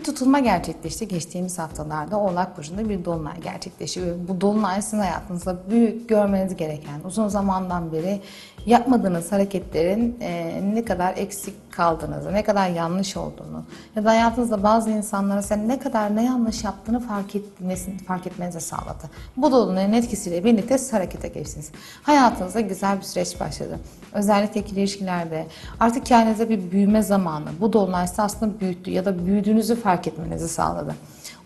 tutulma gerçekleşti. Geçtiğimiz haftalarda Oğlak Burcu'nda bir dolunay gerçekleşti. Ve bu dolunay sizin hayatınızda büyük görmeniz gereken, uzun zamandan beri yapmadığınız hareketlerin e, ne kadar eksik kaldığınızı, ne kadar yanlış olduğunu ya da hayatınızda bazı insanlara sen ne kadar ne yanlış yaptığını fark etmesini, fark etmenizi sağladı. Bu dolunayın etkisiyle birlikte siz harekete geçtiniz. Hayatınızda güzel bir süreç başladı. Özellikle ilişkilerde artık kendinize bir büyüme zamanı. Bu dolunay aslında büyüttü ya da büyüdüğünüzü fark etmenizi sağladı.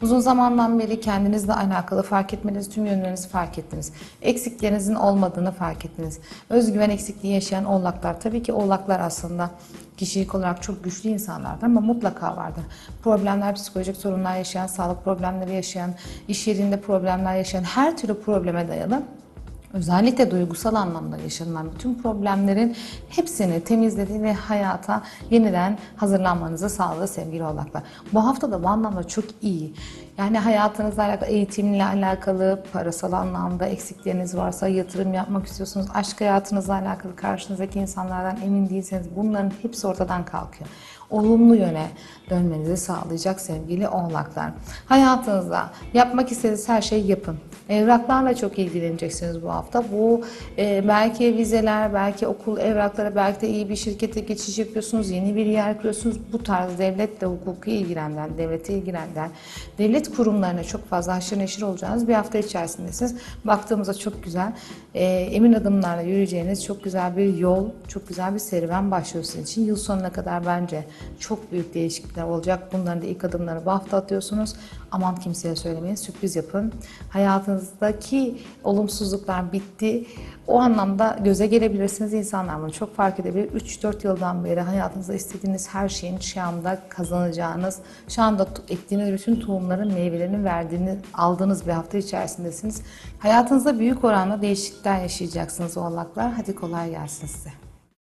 Uzun zamandan beri kendinizle alakalı fark etmeniz, tüm yönlerinizi fark ettiniz. Eksiklerinizin olmadığını fark ettiniz. Özgüven eksikliği yaşayan oğlaklar, tabii ki oğlaklar aslında kişilik olarak çok güçlü insanlardır ama mutlaka vardır. Problemler, psikolojik sorunlar yaşayan, sağlık problemleri yaşayan, iş yerinde problemler yaşayan, her türlü probleme dayalı özellikle duygusal anlamda yaşanılan bütün problemlerin hepsini temizledi ve hayata yeniden hazırlanmanızı sağladı sevgili oğlaklar. Bu hafta da bu anlamda çok iyi. Yani hayatınızla alakalı, eğitimle alakalı, parasal anlamda eksikleriniz varsa, yatırım yapmak istiyorsunuz, aşk hayatınızla alakalı karşınızdaki insanlardan emin değilseniz bunların hepsi ortadan kalkıyor. Olumlu yöne dönmenizi sağlayacak sevgili oğlaklar. Hayatınızda yapmak istediğiniz her şeyi yapın. Evraklarla çok ilgileneceksiniz bu hafta. Bu e, belki vizeler, belki okul evrakları, belki de iyi bir şirkete geçiş yapıyorsunuz, yeni bir yer kuruyorsunuz. Bu tarz devletle hukuku ilgilenen, devleti ilgilenen, devlet kurumlarına çok fazla haşır neşir olacağınız bir hafta içerisindesiniz. Baktığımızda çok güzel, e, emin adımlarla yürüyeceğiniz çok güzel bir yol, çok güzel bir serüven başlıyor sizin için. Yıl sonuna kadar bence çok büyük değişiklikler olacak. Bunların da ilk adımları bu hafta atıyorsunuz. Aman kimseye söylemeyin, sürpriz yapın. Hayatınızdaki olumsuzluklar bitti. O anlamda göze gelebilirsiniz. İnsanlar bunu çok fark edebilir. 3-4 yıldan beri hayatınızda istediğiniz her şeyin şu anda kazanacağınız, şu anda ektiğiniz bütün tohumların meyvelerini verdiğini, aldığınız bir hafta içerisindesiniz. Hayatınızda büyük oranda değişiklikler yaşayacaksınız oğlaklar. Hadi kolay gelsin size.